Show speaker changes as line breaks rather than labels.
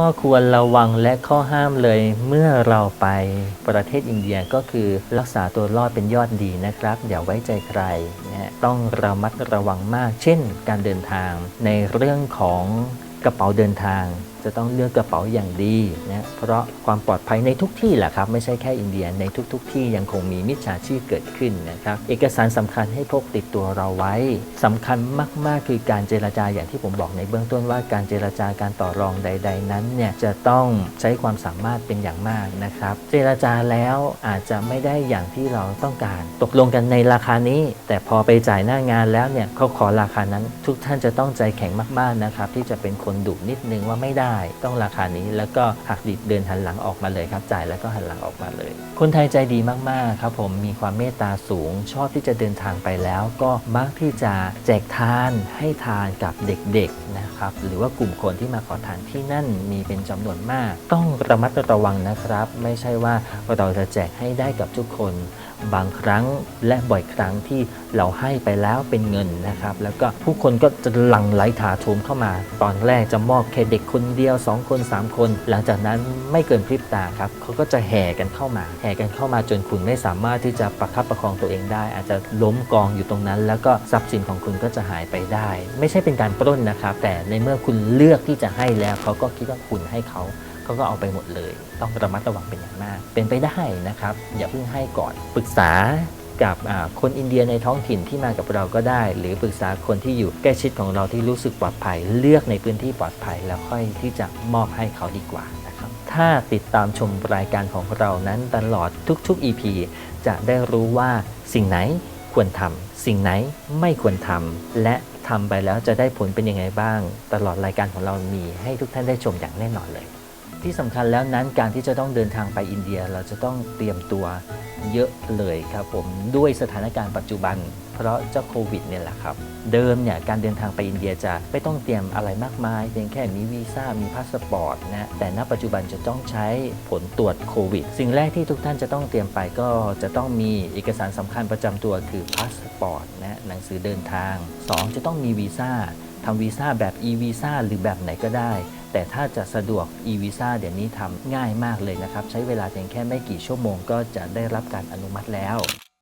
ข้อควรระวังและข้อห้ามเลยเมื่อเราไปประเทศอินเดียก็คือรักษาตัวรอดเป็นยอดดีนะครับอย่าไว้ใจใครนะฮะต้องระมัดระวังมาก เช่น การเดินทางในเรื่องของกระเป๋าเดินทาง จะต้องเลือกกระเป๋าอย่างดีนะเพราะความปลอดภัยในทุกที่แหละครับ ไม่ใช่แค่อินเดียในทุกๆที่ยังคงมีมิจฉาชีพเกิดขึ้นนะครับ เอกสารสำคัญให้พกติดตัวเราไว้สำคัญมาก ๆ คือการเจรจาอย่างที่ผมบอกในเบื้องต้นว่าการเจรจาการต่อรองใด ๆ นั้นเนี่ยจะต้องใช้ความสามารถเป็นอย่างมากนะครับ เจรจาแล้วอาจจะไม่ได้อย่างที่เราต้องการ ตกลงกันในราคานี้ แต่พอไปจ่ายหน้างานแล้วเนี่ยเขาขอราคานั้น ทุกท่านจะต้องใจแข็งมากๆนะครับที่จะเป็นคนดุนิดนึงว่าไม่ได้ต้องราคานี้ แล้วก็หักดิบเดินหันหลังออกมาเลยครับ จ่ายแล้วก็หันหลังออกมาเลย คนไทยใจดีมากๆครับผมมีความเมตตาสูง ชอบที่จะเดินทางไปแล้ว ก็มักที่จะแจกทานให้ทานกับเด็กๆนะครับหรือว่ากลุ่มคนที่มาขอทานที่นั่นมีเป็นจำนวนมาก ต้องระมัดระวังนะครับ ไม่ใช่ว่าเราจะแจกให้ได้กับทุกคน บางครั้งและบ่อยครั้งที่เราให้ไปแล้วเป็นเงินนะครับ แล้วก็ผู้คนก็จะหลั่งไหลถาโถมเข้ามา ตอนแรกจะมอบแค่เด็กคนเดียว 2 คน 3 คน หลังจากนั้นไม่เกินพริบตาครับเขาก็จะแห่กันเข้ามา แห่กันเข้ามาจนคุณไม่สามารถที่จะประคับประคองตัวเองได้ อาจจะล้มกองอยู่ตรงนั้น แล้วก็ทรัพย์สินของคุณก็จะหายไปได้ ไม่ใช่เป็นการปล้นนะครับ แต่ในเมื่อคุณเลือกที่จะให้แล้วเขาก็คิดว่าคุณให้เขา เขาก็เอาไปหมดเลย ต้องระมัดระวังเป็นอย่างมาก เป็นไปได้นะครับ อย่าเพิ่งให้ก่อนปรึกษากับคนอินเดียในท้องถิ่นที่มากับเราก็ได้ หรือปรึกษาคนที่อยู่ใกล้ชิดของเราที่รู้สึกปลอดภัย เลือกในพื้นที่ปลอดภัยแล้วค่อยที่จะมอบให้เขาดีกว่านะครับ ถ้าติดตามชมรายการของเรานั้นตลอดทุกๆ EP จะได้รู้ว่าสิ่งไหนควรทำสิ่งไหนไม่ควรทำและทำไปแล้วจะได้ผลเป็นยังไงบ้าง ตลอดรายการของเรามีให้ทุกท่านได้ชมอย่างแน่นอนเลย ที่สำคัญแล้วนั้นการที่จะต้องเดินทางไปอินเดียเราจะต้องเตรียมตัวเยอะเลยครับผมด้วยสถานการณ์ปัจจุบัน เพราะเจ้าโควิดเนี่ยแหละครับ เดิมเนี่ยการเดินทางไปอินเดียจะไม่ต้องเตรียมอะไรมากมาย เพียงแค่มีวีซ่ามีพาสปอร์ตนะแต่ณปัจจุบันจะต้องใช้ผลตรวจโควิด สิ่งแรกที่ทุกท่านจะต้องเตรียมไปก็จะต้องมีเอกสารสำคัญประจำตัวคือพาสปอร์ตนะหนังสือเดินทาง 2 จะต้องมีวีซ่าทำวีซ่าแบบ e-visa หรือแบบไหนก็ได้ แต่ถ้าจะสะดวก e-visa เดี๋ยวนี้ทำง่ายมากเลยนะครับ ใช้เวลาเพียงแค่ไม่กี่ชั่วโมงก็จะได้รับการอนุมัติแล้ว